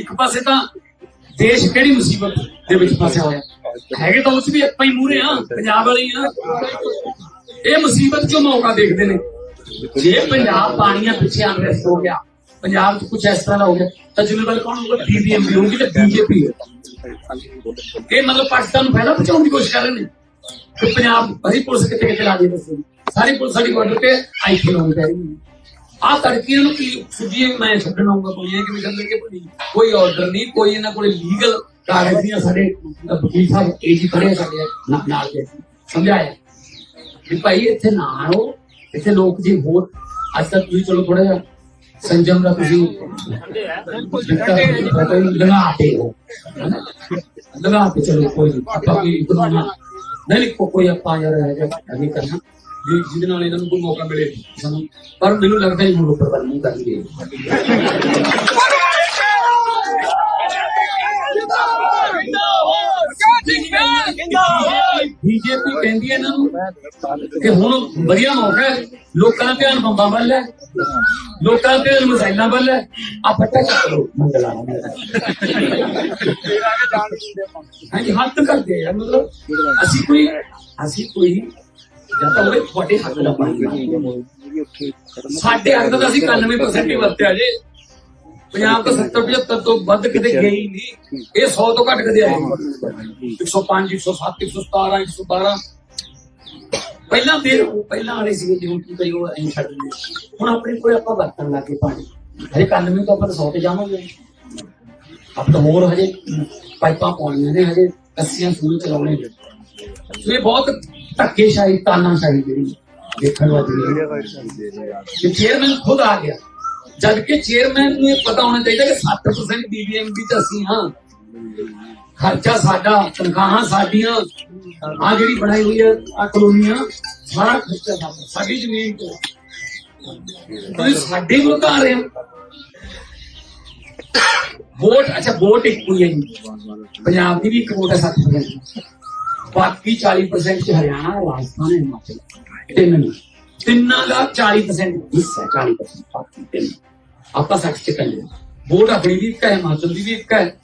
ਇੱਕ ਪਾਸੇ ਤਾਂ ਦੇਸ਼ ਕਿਹੜੀ ਮੁਸੀਬਤ ਦੇ ਵਿੱਚ ਫਸਿਆ ਹੋਇਆ? ਹੈਗੇ ਤਾਂ ਉਸ ਵੀ ਆਪਾਂ ਹੀ ਮੂਰੇ ਆ ਪੰਜਾਬ ਵਾਲੇ ਆ ਇਹ ਮੁਸੀਬਤ ਚੋਂ ਮੌਕਾ ਦੇਖਦੇ ਨੇ? ਜੇ ਪੰਜਾਬ ਪਾਣੀਆਂ ਪਿੱਛੇ ਅੰਗਰੇਜ਼ ਹੋ ਗਿਆ, ਪੰਜਾਬ 'ਚ ਕੁਝ ਇਸ ਤਰ੍ਹਾਂ ਦਾ ਹੋ ਗਿਆ, ਤਾਂ ਜ਼ਿੰਮੇਵਾਰ ਕੌਣ ਹੋਊਗਾ? ਬੀਬੀਐਮ ਹੋਊਗੀ ਤੇ ਬੀਜੇਪੀ ਇਹ ਮਤਲਬ ਪਾਕਿਸਤਾਨ ਨੂੰ ਪਹਿਲਾਂ ਬਚਾਉਣ ਦੀ ਕੋਸ਼ਿਸ਼ ਕਰ ਰਹੇ ਨੇ? ਕਿ ਪੰਜਾਬ ਭਰੀ ਪੁਲਿਸ ਕਿਤੇ ਕਿਤੇ ਲਾ ਦੇ ਦੱਸੋ। ਸਾਰੀ ਪੁਲਿਸ ਸਾਡੀ ਬਾਰਡਰ ਤੇ ਆਈ ਖੀ ਹੋਣੀ ਚਾਹੀਦੀ ਆ ਤੜਕੀ ਨੂੰ ਕੀ ਸੁਜੀ ਮੈਂ ਛੱਡਣਾ ਹੋਊਗਾ ਕੋਈ ਇਹ ਕਿ ਵੀ ਚੱਲ ਕੇ ਕੋਈ ਕੋਈ ਆਰਡਰ ਨਹੀਂ, ਕੋਈ ਇਹਨਾਂ ਕੋਲੇ ਲੀਗਲ ਕਾਗਜ਼ ਨਹੀਂ ਸਾਡੇ। ਵਕੀਲ ਸਾਹਿਬ ਇਹ ਜੀ ਖੜੇ ਸਾਡੇ ਨਾਲ- ਦੇ। ਸਮਝਾਇਆ? ਵੀ ਭਾਈ ਇੱਥੇ ਨਾ ਆਓ, ਇੱਥੇ ਲੋਕ ਜੀ ਹੋਰ, ਅੱਜ ਤੱਕ ਤੁਸੀਂ ਚਲੋ ਥੋੜਾ ਜਿਹਾ ਸੰਜਮ ਦਾ ਤੁਸੀਂ ਲਗਾਤੇ ਹੋ ਲਗਾਤੇ ਚਲੋ, ਕੋਈ ਨਹੀਂ ਆਪਾਂ ਕੋਈ ਨਹੀਂ ਕੋ, ਕੋਈ ਆਪਾਂ ਯਾਰ ਹੈ ਕਰਨਾ। ਜਿਹਦੇ ਨਾਲ ਇਹਨਾਂ ਨੂੰ ਕੋਈ ਮੌਕਾ ਮਿਲੇ ਸਾਨੂੰ। ਪਰ ਮੈਨੂੰ ਲੱਗਦਾ ਇਹ ਮੁੱਖ ਪਰ ਨਹੀਂ ਕਰਨਗੇ ਬੀਜੇਪੀ ਕਹਿੰਦੀ ਹੈ ਇਹਨਾਂ ਕਿ ਹੁਣ ਵਧੀਆ ਮੌਕਾ ਹੈ, ਲੋਕਾਂ ਦਾ ਧਿਆਨ ਬੰਬਾਂ ਵੱਲ ਹੈ, ਲੋਕਾਂ ਦਾ ਧਿਆਨ ਮਸਾਇਲਾਂ ਵੱਲ ਹੈ ਆ ਫੱਟਾ ਚੱਕ ਲੋ ਮੰਗਲਾ ਹਾਂਜੀ, ਹੱਥ ਕਰਦੇ ਆ ਮਤਲਬ ਅਸੀਂ ਕੋਈ ਅਸੀਂ ਕੋਈ ਜਾਂ ਤਾਂ ਉਹਦੇ ਤੁਹਾਡੇ ਹੱਥ ਦਾ ਪਾਣੀ ਸਾਡੇ ਹੱਥ ਦਾ ਅਸੀਂ 91% ਹੀ ਵਰਤਿਆ ਜੇ। ਪੰਜਾਬ ਤਾਂ 70 75 ਤੋਂ ਵੱਧ ਕਿਤੇ ਹੀ ਨਹੀਂ। ਇਹ 100 ਤੋਂ ਘੱਟ ਕਦੇ ਆਏ ਨਹੀਂ। 105 107 117 112 ਪਹਿਲਾਂ ਦੇ ਪਹਿਲਾਂ ਵਾਲੇ ਸੀਗੇ ਜਿਵੇਂ ਕਿ ਕਈ ਉਹ ਐਂ ਛੱਡ ਦਿੰਦੇ ਹੁਣ ਆਪਣੇ ਕੋਲ ਆਪਾਂ ਵਰਤਣ ਲੱਗੇ ਪਾਣੀ। ਹਜੇ 91 ਤੋਂ ਆਪਾਂ 100 ਤੇ ਜਾਵਾਂਗੇ। ਆਪ ਤਾਂ ਹੋਰ ਹਜੇ ਪਾਈਪਾਂ ਪਾਉਣੀਆਂ ਨੇ ਹਜੇ। ਕੱਸੀਆਂ ਸੂਈ ਚਲਾਉਣੇ ਨੇ। ਇਹ ਬਹੁਤ ਧੱਕੇਸ਼ਾਹੀ ਤਾਨਾਸ਼ਾਹੀ ਜਿਹੜੀ ਦੇਖਣ ਵਾਲੀ ਹੈ ਕਿ ਚੇਅਰਮੈਨ ਖੁਦ ਆ ਗਿਆ ਜਦ ਕਿ ਚੇਅਰਮੈਨ ਨੂੰ ਇਹ ਪਤਾ ਹੋਣਾ ਚਾਹੀਦਾ ਕਿ 60% ਬੀਬੀਐਮ ਦੀ ਤਾਂ ਅਸੀਂ ਹਾਂ ਖਰਚਾ ਸਾਡਾ ਤਨਖਾਹਾਂ ਸਾਡੀਆਂ ਆ ਜਿਹੜੀ ਬਣਾਈ ਹੋਈ ਹੈ ਆ ਕਲੋਨੀਆਂ ਸਾਰਾ ਖਰਚਾ ਸਾਡਾ ਸਾਡੀ ਜ਼ਮੀਨ ਤੋਂ ਤੁਸੀਂ ਸਾਡੇ ਕੋਲ ਤਾਂ ਆ ਰਹੇ ਹੋ ਵੋਟ ਅੱਛਾ ਵੋਟ ਇੱਕੋ ਹੀ ਹੈ ਜੀ ਪੰਜਾਬ ਦੀ ਵੀ ਇੱਕ ਵੋਟ ਹੈ 60% ਬਾਕੀ 40% ਚ ਹਰਿਆਣਾ ਰਾਜਸਥਾਨ ਹਿਮਾਚਲ। ਤਿੰਨ ਨੇ। ਤਿੰਨਾਂ ਦਾ 40% ਹਿੱਸਾ 40% ਬਾਕੀ ਤਿੰਨ। ਆਪਾਂ 60 ਚ ਕੱਲੇ ਵੋਟ ਆਪਣੀ ਵੀ ਇੱਕ ਹੈ, ਹਿਮਾਚਲ ਦੀ ਵੀ ਇੱਕ ਹੈ,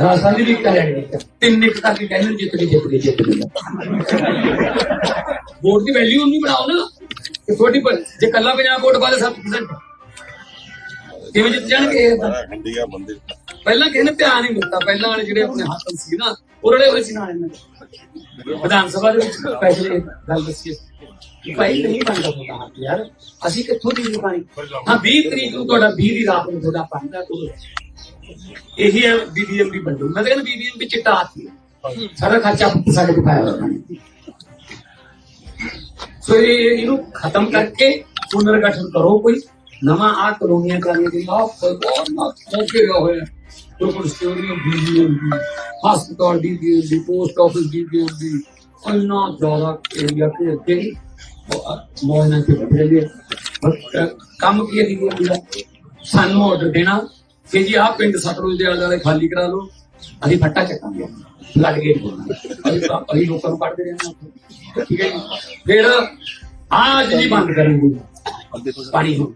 ਰਾਜਸਥਾਨ ਦੀ ਵੀ ਇੱਕ ਹੈ ਤਿੰਨ ਇੱਕ ਕਰਕੇ ਕਹਿੰਦੇ ਜਿੱਤ ਕੇ ਜਿੱਤ ਕੇ ਜਿੱਤ ਗਏ ਵੋਟ ਦੀ ਵੈਲਿਊ ਨਹੀਂ ਬਣਾਓ ਨਾ। ਕਿ ਤੁਹਾਡੀ ਪਰ- ਜੇ ਕੱਲਾ ਪੰਜਾਬ ਵੋਟ ਵਾਲੇ 7% ਕਿਵੇਂ ਜਿੱਤ ਜਾਣਗੇ? ਇੰਡੀਆ ਬੰਦੇ ਪਹਿਲਾਂ ਕਿਸੇ ਨੇ ਧਿਆਨ ਨਹੀਂ ਦਿੱਤਾ। ਪਹਿਲਾਂ ਵਾਲੇ ਜਿਹੜੇ ਆਪਣੇ ਹੱਥ ਸੀ ਨਾ, ਉਹ ਰਲੇ ਹੋਏ ਸੀ ਨਾਲ ਇਹਨਾਂ ਵਿਧਾਨ ਸਭਾ ਦੇ ਵਿੱਚ ਫੈਸਲੇ ਗੱਲ ਦੱਸੀ ਕਿ ਭਾਈ, ਨਹੀਂ ਬਣਦਾ ਤੁਹਾਡਾ ਯਾਰ। ਅਸੀਂ ਕਿੱਥੋਂ ਦੀ ਪਾਣੀ ਹਾਂ 20 ਤਰੀਕ ਨੂੰ ਤੁਹਾਡਾ 20 ਦੀ ਰਾਤ ਨੂੰ ਤੁਹਾਡਾ ਬਣਦਾ ਕੋਲ ਇਹੀ ਹੈ ਬੀਬੀਐਮ ਦੀ ਬੰਦੂ ਮੈਂ ਤਾਂ ਕਹਿੰਦਾ ਬੀਬੀਐਮ ਵਿੱਚ ਚਿੱਟਾ ਹਾਥੀ ਸਾਰਾ ਖਰਚਾ ਸਾਡੇ ਕੋਲ ਪਾਇਆ ਹੋਇਆ ਸੋ ਇਹ ਇਹਨੂੰ ਖਤਮ ਕਰਕੇ ਪੁਨਰਗਠਨ ਕਰੋ ਕੋਈ। ਨਵਾਂ ਆ ਕਲੋਨੀਆਂ ਕਰਨੇ ਦੀ ਆਪ ਬਹੁਤ ਮੌਕੇ ਹੋਏ ਲੋਕਲ ਬੀਬੀਐਮ ਦੀ ਹਸਪਤਾਲ ਦੀ ਦੀ ਪੋਸਟ ਆਫਿਸ ਦੀ ਦੀ ਇੰਨਾ ਜ਼ਿਆਦਾ ਏਰੀਆ ਤੇ ਅੱਗੇ ਮੋਹਨਾਂ ਤੇ ਬਸ ਕੰਮ ਕੀ ਦਾ ਸਾਨੂੰ ਆਰਡਰ ਦੇਣਾ ਕਿ ਜੀ ਆਹ ਪਿੰਡ ਸਤਲੁਜ ਦੇ ਆਲੇ ਦੁਆਲੇ ਖਾਲੀ ਕਰਾ ਲਓ। ਅਸੀਂ ਫੱਟਾ ਚੱਕਾਂਗੇ। ਲੱਗ ਗਏ ਅਸੀਂ ਲੋਕਾਂ ਨੂੰ ਕੱਢਦੇ ਰਹਿਣਾ। ਠੀਕ ਹੈ ਫਿਰ ਆਜ ਨਹੀਂ ਬੰਦ ਕਰਾਂਗੇ ਪਾਣੀ ਹੁਣ।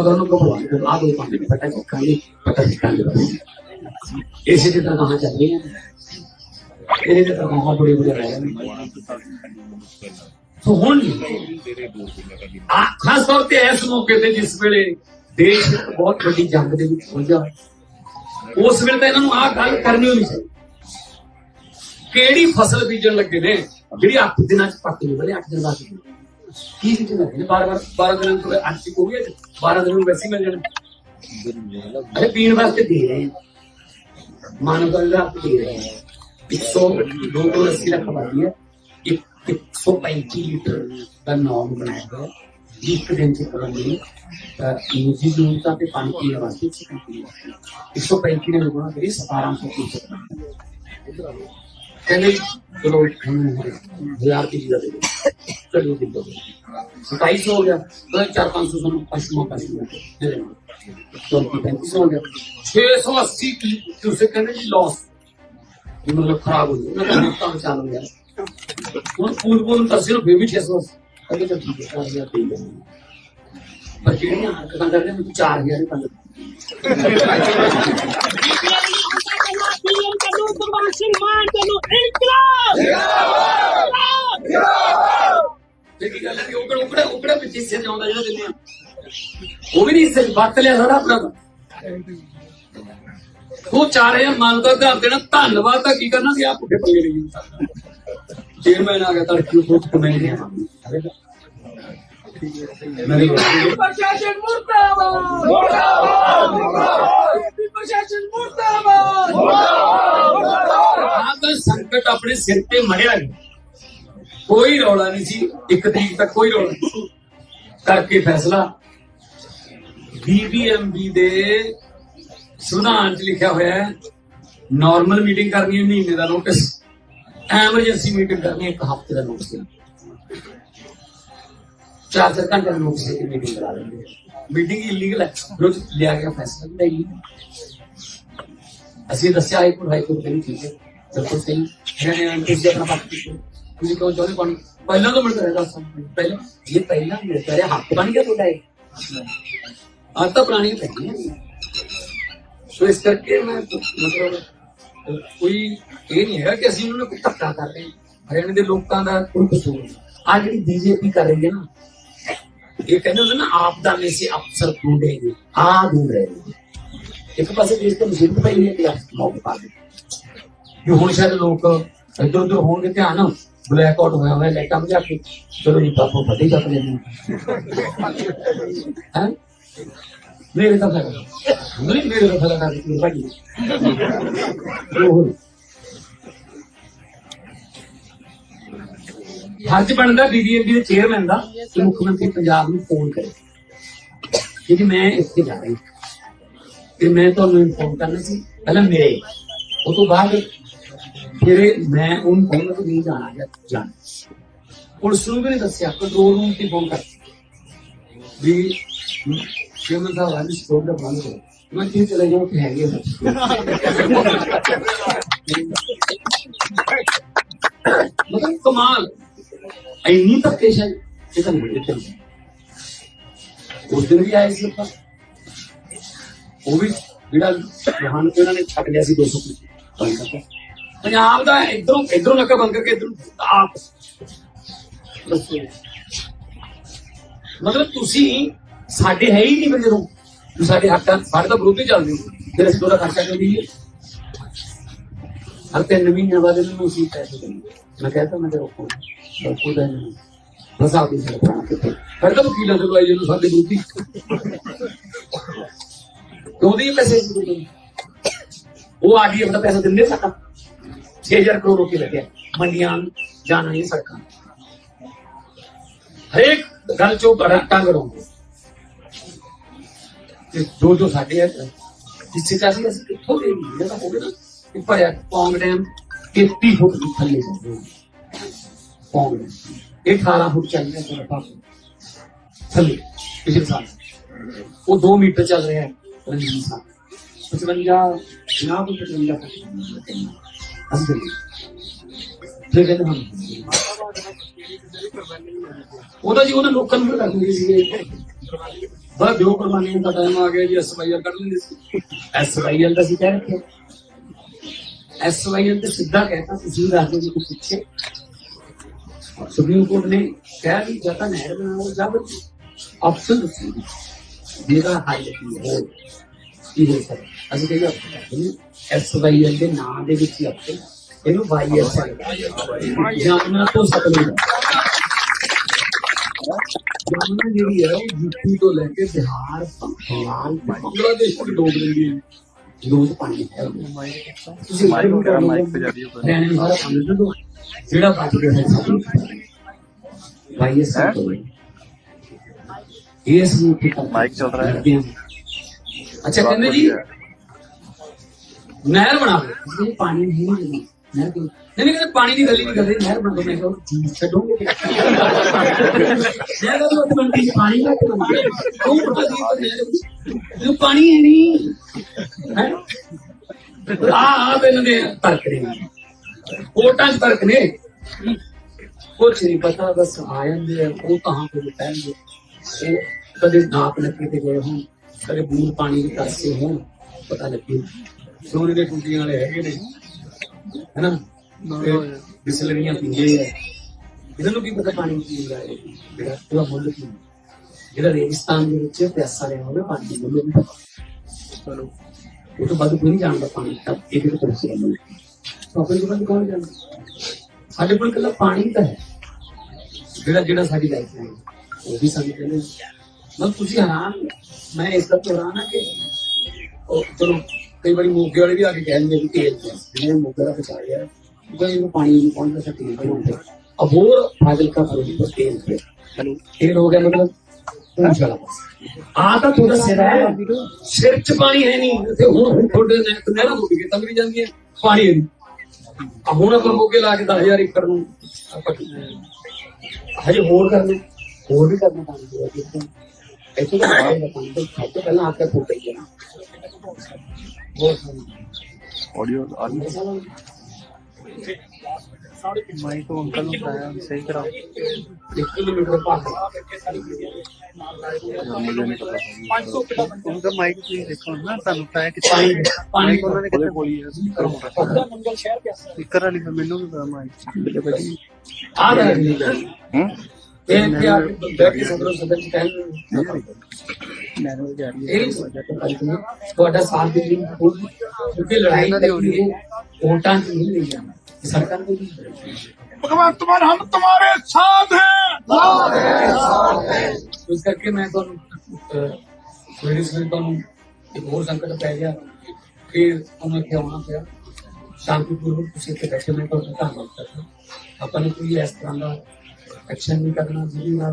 ਅਗਰ ਨੂੰ ਕਹੋ ਆ ਦੋ ਪਾਣੀ ਫੱਟਾ ਚੱਕਾਂਗੇ ਫੱਟਾ ਚੱਕਾਂਗੇ। ਇਸੇ ਦੇ ਤਾਂ ਕਹਾਂ ਚੱਲ ਰਹੀਆਂ ਇਹਦੇ ਤੇ ਤਾਂ ਕਹਾਂ ਬੜੇ ਬੜੇ ਰਹਿ ਗਏ ਸੋ ਹੁਣ ਖਾਸ ਤੌਰ ਤੇ ਇਸ ਮੌਕੇ ਤੇ ਜਿਸ ਵੇਲੇ ਦੇਸ਼ ਬਹੁਤ ਵੱਡੀ ਜੰਗ ਦੇ ਵਿੱਚ ਉਲਝਾ ਉਸ ਵੇਲੇ ਤਾਂ ਇਹਨਾਂ ਨੂੰ ਆਹ ਗੱਲ ਕਰਨੀ ਹੋਣੀ ਚਾਹੀਦੀ ਕਿਹੜੀ ਫਸਲ ਬੀਜਣ ਲੱਗੇ ਨੇ? ਜਿਹੜੀ 8 ਦਿਨਾਂ ਚ ਪੱਕ ਨਹੀਂ ਬਲੇ 8 ਦਿਨ ਬਾਅਦ ਕੀ ਬੀਜਣ ਲੱਗੇ ਨੇ? 12 12 ਦਿਨਾਂ ਤੋਂ ਅੱਜ ਤੱਕ ਹੋ। ਗਿਆ 12 ਦਿਨਾਂ ਨੂੰ ਵੈਸੇ ਮਿਲ ਜਾਣਾ। ਅਰੇ ਪੀਣ ਵਾਸਤੇ ਦੇ ਰਹੇ ਹਾਂ ਮਾਨਵ ਦਾ ਦੇ ਰਹੇ ਹਾਂ 100 280 ਲੱਖ ਆਬਾਦੀ ਹੈ ਇੱਕ 135 ਲੀਟਰ ਦਾ ਨਾਮ ਬਣਾਇਆ ਗਿਆ ਇੱਕ ਦਿਨ ਚ ਕਰਨ ਲਈ ਤਾਂ ਨਿੱਜੀ ਜ਼ਰੂਰਤਾਂ ਤੇ ਪਾਣੀ ਪੀਣ ਵਾਸਤੇ 135 ਨੇ ਲੋਕਾਂ ਕਰੀ 1700 ਲੀਟਰ ਕਹਿੰਦੇ ਚਲੋ ਹਜ਼ਾਰ ਦੀ ਚੀਜ਼ਾਂ ਦੇ ਚਲੋ ਦੇ। ਦੋ 2700 ਹੋ ਗਿਆ। ਤਾਂ 4-500 ਸਾਨੂੰ ਪਸ਼ੂਆਂ ਪਾਸੇ ਦੇ ਤੋਂ 3500 ਹੋ ਗਿਆ। 680 ਕੀ ਤੁਸੀਂ ਕਹਿੰਦੇ ਜੀ ਲਾਸ ਮਤਲਬ ਖਰਾਬ ਹੋ ਗਿਆ। ਮੈਂ ਤਾਂ ਤਾਂ ਚੱਲ ਗਿਆ। ਹੁਣ ਪੂਰ ਪੂਰ ਤਾਂ ਸਿਰਫ ਵੀ 600 ਅਗੇ ਤਾਂ ਠੀਕ ਹੈ 4000 ਦੇ ਦੇ ਪਰ ਜਿਹੜੀਆਂ ਹਰਕਤਾਂ ਕਰਦੇ ਨੇ? 4000 ਹੀ ਪੰਜ ਕਿਸੇ ਨੇ ਵਰਤ ਲਿਆ ਸਾਰਾ ਆਪਣਾ ਉਹ ਚਾਰੇ ਮੰਨਦਾ ਤੇ ਦੇਣਾ ਧੰਨਵਾਦ ਤਾਂ ਕੀ ਕਰਨਾ ਸੀ ਆ ਪੁੱਠੇ ਪੰਗੇ ਨਹੀਂ ਚੇਅਰਮੈਨ ਆ ਗਿਆ ਤੜਕੀ ਸੋਚ ਕਮੈਂ ਮੇਰੇ ਪ੍ਰਸ਼ਾਸਨ ਮੁਰਦਾਬਾਦ ਮੁਰਦਾਬਾਦ ਪ੍ਰਸ਼ਾਸਨ ਮੁਰਦਾਬਾਦ ਆਹ ਤਾਂ ਸੰਕਟ ਆਪਣੇ ਸਿਰ ਤੇ ਮੜਿਆ ਗਿਆ ਕੋਈ ਰੌਲਾ ਨਹੀਂ ਸੀ ਇੱਕ ਤਰੀਕ ਤੱਕ ਕੋਈ ਰੌਲਾ ਨਹੀਂ। ਕਰਕੇ ਫੈਸਲਾ। ਬੀਬੀਐਮਬੀ ਦੇ ਸੰਵਿਧਾਨ 'ਚ ਲਿਖਿਆ ਹੋਇਆ ਹੈ ਨਾਰਮਲ ਮੀਟਿੰਗ ਕਰਨੀ ਹੈ ਮਹੀਨੇ ਦਾ ਨੋਟਿਸ ਐਮਰਜੈਂਸੀ ਮੀਟਿੰਗ ਕਰਨੀ ਹੈ ਇੱਕ ਹਫ਼ਤੇ ਦਾ ਨੋਟਿਸ ਚਾਰ ਚਾਰ ਘੰਟੇ ਦਾ ਨੋਟਿਸ ਦੇ ਕੇ ਮੀਟਿੰਗ ਕਰਾ ਲੈਂਦੇ ਮੀਟਿੰਗ ਇਲੀਗਲ ਹੈ। ਰੋਜ਼ ਲਿਆ ਗਿਆ ਫੈਸਲਾ। ਵੀ illegal ਹੈ। ਅਸੀਂ ਦੱਸਿਆ ਹਾਈ ਕੋਰਟ ਹਾਈ ਕੋਰਟ ਕਹਿੰਦੀ ਠੀਕ ਹੈ। ਬਿਲਕੁਲ ਸਹੀ। ਇਹਨਾਂ ਨੇ ਤੁਸੀਂ ਆਪਣਾ ਪੱਖ ਕੀਤਾ ਤੁਸੀਂ ਕਹੋ ਜੋਲੀ ਬਣ ਪਹਿਲਾਂ ਤੋਂ ਮਿਲਦਾ ਰਹਿਦਾ ਸਾਂ ਪਹਿਲਾਂ ਇਹ ਪਹਿਲਾਂ ਮਿਲਦਾ ਰਿਹਾ, ਹੱਥ ਬਣ ਗਿਆ ਤੁਹਾਡਾ ਇਹ। ਆਹ ਤਾਂ ਪ੍ਰਾਣੀ ਫੈਕਟਰੀ ਹੈ ਸੋ ਇਸ ਕਰਕੇ ਮੈਂ ਮਤਲਬ, ਕੋਈ ਇਹ ਨਹੀਂ ਹੈ ਕਿ ਅਸੀਂ ਉਹਨਾਂ ਨੂੰ ਕੋਈ ਧੱਕਾ ਕਰ ਰਹੇ ਹਰਿਆਣੇ ਦੇ ਲੋਕਾਂ ਦਾ ਕੋਈ ਕਸੂਰ ਨਹੀਂ। ਆ ਜਿਹੜੀ ਬੀਜੇਪੀ ਕਰ ਰਹੀ ਹੈ ਨਾ, ਇਹ ਕਹਿੰਦੇ ਹੁੰਦੇ ਨਾ, ਆਪ ਦਾ ਨੇ ਸੇ, ਅਫਸਰ ਢੂੰਡੇਗੇ ਆ ਢੂੰਡ ਰਹੇ ਨੇ ਇੱਕ ਪਾਸੇ ਦੇਸ਼ ਤੋਂ ਮੁਸੀਬਤ ਪਈ ਹੈ ਤੇ ਆਪ ਮੌਕੇ ਪਾ ਦੇ ਜੋ ਹੁਣ ਸ਼ਾਇਦ ਲੋਕ ਇੱਧਰ ਉੱਧਰ ਹੋਣਗੇ, ਧਿਆਨ ਬਲੈਕ ਆਊਟ ਹੋਇਆ ਹੋਇਆ ਲਾਈਟਾਂ ਬੁਝਾ ਕੇ ਚਲੋ ਜੀ ਪਾਪੋ ਫਟੇ ਚੱਕ ਲੈਣੇ ਹੈ? ਮੇਰੇ ਤਾਂ ਫੈਲਾ ਨਹੀਂ। ਮੇਰੇ ਤਾਂ ਫੈਲਾ ਕਰ ਦਿੱਤੀ ਭਾਈ ਉਹ ਹੱਜ ਬਣਦਾ ਬੀਬੀਐਮਬੀ ਦੇ ਚੇਅਰਮੈਨ ਦਾ ਕਿ ਮੁੱਖ ਮੰਤਰੀ ਪੰਜਾਬ ਨੂੰ ਫੋਨ ਕਰੇ। ਕਿਉਂਕਿ ਮੈਂ ਇੱਥੇ ਜਾ ਰਹੀ ਤੇ ਮੈਂ ਤੁਹਾਨੂੰ ਇਨਫੋਰਮ ਕਰਨਾ ਸੀ, ਪਹਿਲਾਂ ਮੇਰੇ। ਉਹ ਤੋਂ ਬਾਅਦ ਫਿਰ ਮੈਂ ਉਹਨੂੰ ਕਹਿੰਦਾ ਕਿ ਨਹੀਂ ਜਾਣਾ ਜਾਂ ਜਾਣਾ। ਪੁਲਿਸ ਨੂੰ ਵੀ ਨਹੀਂ ਦੱਸਿਆ ਕੰਟਰੋਲ ਰੂਮ ਤੇ ਫੋਨ ਕਰ। ਵੀ ਜਿਵੇਂ ਦਾ ਵਾਲੀ ਸਟੋਰ ਦਾ ਬੰਦ ਕਰੋ। ਮੈਂ ਕਿਹਾ ਚਲੇ ਜਾਓ ਕਿ ਹੈਗੇ ਮਤਲਬ ਕਮਾਲ। ਇੰਨੀ ਧੱਕੇਸ਼ਾਹੀ ਇਹ ਤਾਂ ਨਹੀਂ ਚੱਲਦਾ ਉਸ ਦਿਨ ਵੀ ਆਏ ਸੀ ਆਪਾਂ। ਉਹ ਵੀ ਜਿਹੜਾ ਜਹਾਨ ਤੇ ਉਹਨਾਂ ਨੇ ਛੱਡ ਲਿਆ ਸੀ 200 ਕੁ ਪੰਜਾਬ ਦਾ ਇਧਰੋਂ ਇਧਰੋਂ ਨੱਕਾ ਬੰਦ ਕਰਕੇ ਇਧਰੋਂ ਆਪ। ਮਤਲਬ ਤੁਸੀਂ, ਸਾਡੇ ਹੈ ਹੀ ਨਹੀਂ ਫਿਰ ਜਦੋਂ ਤੁਸੀਂ ਸਾਡੇ ਹੱਕਾਂ ਸਾਡੇ ਤਾਂ ਵਿਰੋਧੀ ਚੱਲਦੇ ਹੋ ਫਿਰ ਅਸੀਂ ਤੁਹਾਡਾ ਖਰਚਾ ਕਿਉਂ ਦਈਏ ਹਰ ਤਿੰਨ ਮਹੀਨਿਆਂ ਬਾਅਦ ਇਹਨਾਂ ਨੂੰ ਅਸੀਂ ਪੈਸੇ ਦਿੰਦੇ ਮੈਂ ਕਹਿੰਦਾ ਮੈਂ ਤੇ ਰੋਕੋ ਰੋਕੋ ਦਾ ਨਹੀਂ ਬਸ ਆਪ ਹੀ ਸਰਕਾਰ ਕਿਤੇ ਫਿਰ ਤਾਂ ਵਕੀਲਾਂ ਦੇ ਲਵਾਈ ਜਦੋਂ ਸਾਡੇ ਵਿਰੋਧੀ ਉਹਦੀ ਪੈਸੇ? ਉਹ ਆ ਉਹ ਆਪਣਾ ਪੈਸਾ ਦਿੰਦੇ ਸਾਡਾ। 6000 ਕਰੋੜ ਰੁਪਏ ਲੱਗਿਆ ਮੰਡੀਆਂ ਜਾਣਾ ਨਹੀਂ ਸੜਕਾਂ ਹਰੇਕ ਗੱਲ ਚੋਂ ਬੜਾ ਟੰਗ ਰਹੋਗੇ ਤੇ ਜੋ ਜੋ ਸਾਡੇ ਹੈ ਜਿੱਥੇ ਚਾਹੀ ਅਸੀਂ ਕਿੱਥੋਂ ਦੇ ਨਹੀਂ ਤਾਂ ਹੋਵੇ ਨਾ ਕਿ ਭਰਿਆ ਪੌਂਗ ਡੈਮ 33 ਫੁੱਟ ਦੀ ਥੱਲੇ ਜਾਂਦੇ ਪੌਂਗ ਡੈਮ ਇਹ 18 ਫੁੱਟ ਚੱਲ ਰਿਹਾ ਤੁਹਾਡਾ ਪਾਸ ਥੱਲੇ ਪਿਛਲੇ ਸਾਲ ਉਹ 2 ਮੀਟਰ ਚੱਲ ਰਿਹਾ ਹੈ ਰਣਜੀਤ ਸਾਹਿਬ 55 ਨਾ ਕੋਈ 55 ਫੁੱਟ ਅਸੀਂ ਚੱਲੇ ਫਿਰ ਕਹਿੰਦੇ ਹਾਂ। ਉਹਦਾ ਜੀ ਉਹਨਾਂ ਲੋਕਾਂ ਨੂੰ ਕਰ ਦਿੰਦੇ ਸੀ ਬਸ ਜੋ ਕੁਰਬਾਨੀਆਂ ਦਾ ਟਾਈਮ ਆ ਗਿਆ ਜੀ ਐਸਵਾਈਐਲ ਕੱਢ ਲੈਂਦੇ ਸੀ। ਐਸਵਾਈਐਲ ਦਾ ਸੀ ਕਹਿ ਰੱਖਿਆ ਐਸਵਾਈਐਲ ਤੇ ਸਿੱਧਾ ਕਹਿਤਾ, ਤੁਸੀਂ ਰਾਜੇ ਜੀ ਨੂੰ ਪਿੱਛੇ। ਸੁਪਰੀਮ ਕੋਰਟ ਨੇ ਕਿਹਾ ਵੀ ਜਾਂ ਨਹਿਰ ਬਣਾਓ ਜਾਂ ਆਪਸ਼ਨ ਦੱਸੋ ਜਿਹਦਾ ਹੱਲ ਹੈ ਕੀ ਹੋ ਸਕਦਾ? ਅਸੀਂ ਕਹਿੰਦੇ ਇਹਨੂੰ ਐਸ ਵਾਈ ਐਲ ਦੇ ਨਾਂ ਦੇ ਵਿੱਚ ਹੀ ਆਪੇ ਇਹਨੂੰ ਵਾਈ ਐਸ ਐਲ ਜਾਨਣਾ ਤੋਂ ਸਕਲੇ ਜਾਨਣਾ ਜਿਹੜੀ ਹੈ ਯੂਪੀ ਤੋਂ ਲੈ ਕੇ ਬਿਹਾਰ ਬੰਗਾਲ ਬੰਗਲਾਦੇਸ਼ ਤੱਕ ਡੋਬ ਲੈਂਦੀ ਹੈ। ਲੋਕ ਪਾਣੀ ਹੈ। ਤੁਸੀਂ ਮਾਈਕ ਵਗੈਰਾ ਮਾਈਕ ਤੇ ਜਾਂਦੀ ਹੋ ਰਹਿਣੇ ਵਾਲਾ ਪਾਣੀ ਤੋਂ ਜਿਹੜਾ ਬਾਤ ਰਿਹਾ ਹੈ ਵਾਈ ਐਸ ਐਲ ਇਸ ਨੂੰ ਮਾਈਕ ਚੱਲ ਰਿਹਾ ਹੈ। ਅੱਛਾ ਕਹਿੰਦੇ ਜੀ ਨਹਿਰ ਬਣਾ ਲਓ। ਇਹ ਪਾਣੀ ਨਹੀਂ ਮਿਲਦਾ ਨਹਿਰ ਕਿਉਂ? ਨਹੀਂ ਨਹੀਂ ਕਹਿੰਦੇ ਪਾਣੀ ਦੀ ਗੱਲ ਹੀ ਨਹੀਂ ਕਰਦੇ ਨਹਿਰ ਬਣਾ ਦੋ ਮੈਂ ਕਿਹਾ ਜੀ ਛੱਡੋਗੇ। ਨਹਿਰ ਦਾ ਤਾਂ ਬੰਦੀ ਪਾਣੀ ਦਾ ਕਿ ਬੰਦੀ ਤੂੰ ਪਤਾ ਜੀ ਨਹਿਰ ਨੂੰ ਪਾਣੀ ਹੈ ਨਹੀਂ ਆ ਆ ਬੈਨ ਦੇ ਤਰਕ ਨੇ। ਕੋਟਾਂ ਚ ਤਰਕ ਨੇ। ਕੁਛ ਨਹੀਂ ਪਤਾ, ਬਸ ਆ ਜਾਂਦੇ ਆ। ਉਹ ਕਹਾਂ ਕੋਲ ਪੈਣਗੇ ਉਹ ਕਦੇ ਨਾਪ ਨੱਕੇ ਤੇ ਗਏ ਹੋਣ, ਕਦੇ ਬੂੰਦ ਪਾਣੀ ਦੇ ਕਾਸੇ ਹੋਣ, ਪਤਾ ਲੱਗੇ। ਸੋਨੇ ਦੇ ਟੁੱਟੀਆਂ ਵਾਲੇ ਹੈਗੇ ਨੇ। ਹੈਨਾ? ਬਿਸਲਰੀਆਂ ਪੀਂਦੇ ਆ ਇਹਨਾਂ ਨੂੰ ਕੀ ਪਤਾ ਪਾਣੀ ਪੀਂਦਾ ਹੈ ਜਿਹੜਾ ਪੂਰਾ ਮੁੱਲ ਕੀ ਜਿਹੜਾ ਰੇਗਿਸਤਾਨ ਦੇ ਵਿੱਚ ਪਿਆਸਾ ਰਿਹਾ ਹੋਵੇ ਪਾਣੀ ਦੀ ਮੁੱਲ ਨਹੀਂ ਚਲੋ। ਉਹ ਤੋਂ ਬਾਅਦ ਕੋਈ ਨਹੀਂ ਜਾਣਦਾ ਪਾਣੀ ਤਾਂ ਇੱਕ ਇੱਕ ਤਰ੍ਹਾਂ ਸੇ ਮੁੱਲ ਆਪਣੇ ਕੋਲ ਕੌਣ ਜਾਣਦਾ? ਸਾਡੇ ਕੋਲ ਇਕੱਲਾ ਪਾਣੀ ਤਾਂ ਹੈ। ਜਿਹੜਾ ਜਿਹੜਾ ਸਾਡੀ ਲਾਈਫ ਹੈ ਉਹ ਵੀ ਸਾਨੂੰ ਕਹਿੰਦੇ ਮੈਂ ਤੁਸੀਂ ਹੈਰਾਨ ਮੈਂ ਇਸ ਦਾ ਹੈਰਾਨ ਆ ਕਿ ਉਹ ਚਲੋ ਕਈ ਵਾਰੀ ਮੋਗੇ ਵਾਲੇ ਵੀ ਆ ਕੇ ਕਹਿੰਦੇ ਵੀ ਤੇਲ ਜਿਹਨੇ ਮੋਗੇ ਦਾ ਫਸਾ ਗਿਆ ਜਦੋਂ ਇਹਨੂੰ ਪਾਣੀ ਨਹੀਂ ਪਹੁੰਚਦਾ ਸਾ ਤੇਲ ਬਣਾਉਂਦੇ ਅਬ ਹੋਰ ਫਾਜ਼ਿਲ ਕਾ ਫਰੋਜੀ ਪਰ ਤੇਲ ਤੇ ਤੇਲ ਹੋ ਗਿਆ ਮਤਲਬ ਆ ਤਾਂ ਤੁਹਾਡਾ ਸਿਰ ਹੈ ਸਿਰ ਚ ਪਾਣੀ ਹੈ ਨਹੀਂ ਤੇ ਹੁਣ ਤੁਹਾਡੇ ਨੇ ਨਹਿਰਾਂ ਟੁੱਟ ਕੇ ਤੰਗ ਵੀ ਜਾਂਦੀਆਂ ਪਾਣੀ ਹੈ ਨਹੀਂ। ਹੁਣ ਆਪਾਂ ਮੋਗੇ ਲਾ ਕੇ 10000 ਏਕੜ ਨੂੰ ਆਪਾਂ ਹਜੇ ਹੋਰ ਕਰਨਾ ਹੋਰ ਵੀ ਕਰਨਾ ਕੰਮ ਜਿਹੜਾ ਜਿੱਦਾਂ ਇੱਥੇ ਤਾਂ ਬਾਹਰ ਦਾ ਕੰਮ ਤੋਂ ਪਹਿਲਾਂ ਆ ਕੇ ਫੁੱਟ ਗਈ ਨਾ ऑडियो आ रही है माइक को अंकल ने बताया सही कराओ ਇੱਕ ਕਿਲੋਮੀਟਰ ਭਾਗ मुझे नहीं पता उनका माइक भी देखो ना ਤੁਹਾਨੂੰ ਪਤਾ ਹੈ ਕਿ ਪਾਣੀ ਪਾਣੀ ਉਹਨਾਂ ਨੇ ਕਿਤੇ ਬੋਲੀ ਹੈ ਮੰਗਲ ਸ਼ਹਿਰ ਪਿਆ ਸਪੀਕਰ ਵਾਲੀ ਫਿਰ ਮੈਨੂੰ ਵੀ ਪਤਾ ਮਾਈਕ ਆ ਰਿਹਾ ਜੀ ਹੂੰ ਇਹ ਕਿ ਆ ਕੇ ਬੈਠ ਕੇ ਸਦਰ ਸਦਰ ਚ ਕਹਿਣ ਮੈਨੂੰ ਜਾ ਰਹੀ ਇਹ ਤੁਹਾਡਾ ਸਾਥ ਦੇ ਲਈ ਕਿਉਂਕਿ ਲੜਾਈ ਦੀ ਹੋ ਰਹੀ ਹੈ। ਵੋਟਾਂ ਚ ਨਹੀਂ ਲਈ ਜਾਣਾ ਸਰਕਾਰ ਦੇ ਵੀ ਭਗਵੰਤ ਮਾਨ ਹਮ ਤੁਹਾਡੇ ਸਾਥ ਹੈ। ਇਸ ਕਰਕੇ ਮੈਂ ਤੁਹਾਨੂੰ ਸਵੇਰੇ ਸਵੇਰੇ ਤੁਹਾਨੂੰ ਇੱਕ ਹੋਰ ਸੰਕਟ ਪੈ ਗਿਆ ਫਿਰ ਤੁਹਾਨੂੰ ਇੱਥੇ ਆਉਣਾ ਪਿਆ। ਸ਼ਾਂਤੀਪੂਰਵਕ ਤੁਸੀਂ ਇੱਥੇ ਬੈਠੇ ਮੈਂ ਤੁਹਾਨੂੰ ਧੰਨਵਾਦ ਕਰਦਾ। ਆਪਾਂ ਨੇ ਕੋਈ ਇਸ ਤਰ੍ਹਾਂ ਦਾ ਐਕਸ਼ਨ ਨਹੀਂ ਕਰਨਾ ਜਿਹਦੇ ਨਾਲ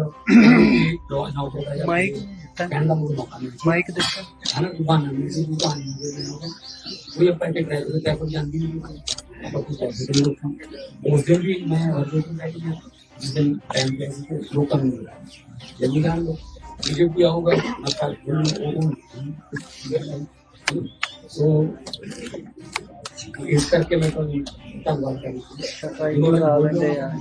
ਲੋਕ ਨਾ ਹੋ ਜਾਏ ਮਾਈਕ ਕਹਿਣ ਦਾ ਮੈਨੂੰ ਮੌਕਾ ਨਹੀਂ ਮਾਈਕ ਦੇਖੋ। ਹਨਾ ਦੁਕਾਨ ਨਹੀਂ ਸੀ ਦੁਕਾਨ ਨਹੀਂ ਸੀ ਕੋਈ ਆਪਾਂ ਕੇ ਡਰਾਈਵਰ ਤੇ ਕੋਈ ਜਾਂਦੀ ਨਹੀਂ ਆਪਾਂ ਕੁਝ ਐਸੇ ਕਰੀ ਲੋਕਾਂ ਉਸ ਦਿਨ ਵੀ ਮੈਂ ਹਰਦੇ ਤੋਂ ਬੈਠ ਗਿਆ ਜਿਸ ਦਿਨ ਟਾਈਮ पे ਸੀ तो ਲੋਕਾਂ ਨੂੰ ਮਿਲਾ ਜਲਦੀ ਜਾਣ ਲੋ ਬੀਜੇਪੀ ਆਊਗਾ ਮੈਂ ਕੱਲ ਉਹ ਸੋ ਇਸ ਕਰਕੇ ਮੈਂ ਤੁਹਾਨੂੰ ਧੰਨਵਾਦ ਕਰਦਾ ਸਫ਼ਾਈ ਕਰਾ ਦਿੰਦੇ ਆ।